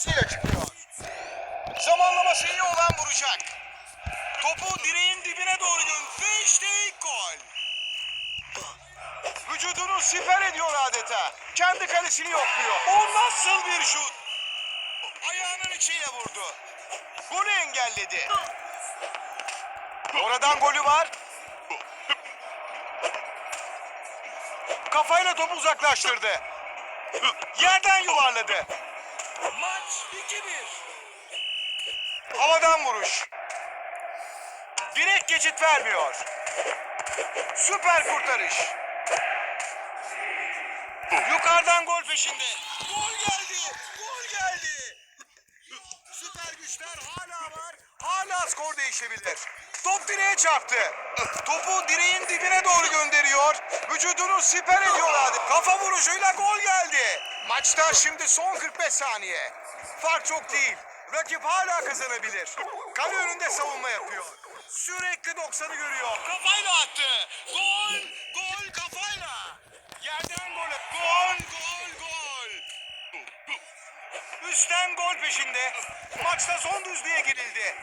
zamanlamasıyla çıkıyor. Zamanlaması iyi olan vuracak. Topu direğin dibine doğru. Ve işte ilk gol. Vücudunu siper ediyor adeta. Kendi kalesini yokluyor. O nasıl bir şut? Ayağının içiyle vurdu. Golü engelledi. Oradan golü var. Kafayla topu uzaklaştırdı. Yerden yuvarladı. Maç 2-1. Havadan vuruş. Direkt geçit vermiyor. Süper kurtarış. Yukarıdan gol peşinde. Gol geldi. Gol geldi. Süper güçler hala var. Hala skor değişebilir. Top direğe çarptı. Topu direğin dibine doğru gönderiyor. Vücudunu siper ediyor adeta. Kafa vuruşuyla gol geldi. Maçta şimdi son 45 saniye. Fark çok değil. Rakip hala kazanabilir. Kale önünde savunma yapıyor. Sürekli 90'ı görüyor. Kafayla attı. Gol, gol kafayla. Yerden gol. Gol, gol, gol. Üstten gol peşinde. Maçta son düzlüğe girildi.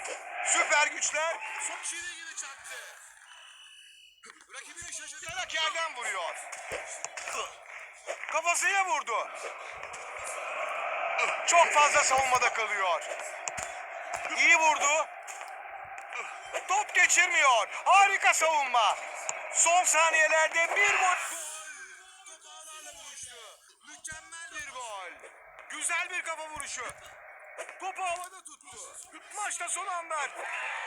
Süper güçler son çizgi gibi çaktı. Rakibini şaşırtarak yerden vuruyor. Kafasıyla vurdu. Çok fazla savunmada kalıyor. İyi vurdu. Top geçirmiyor. Harika savunma. Son saniyelerde bir gol. Güzel bir kafa vuruşu. Topu havada tuttu. Maçta son anlar.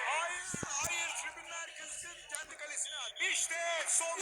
Hayır, hayır. Tribünler kızgın kendi kalesine attı. İşte son.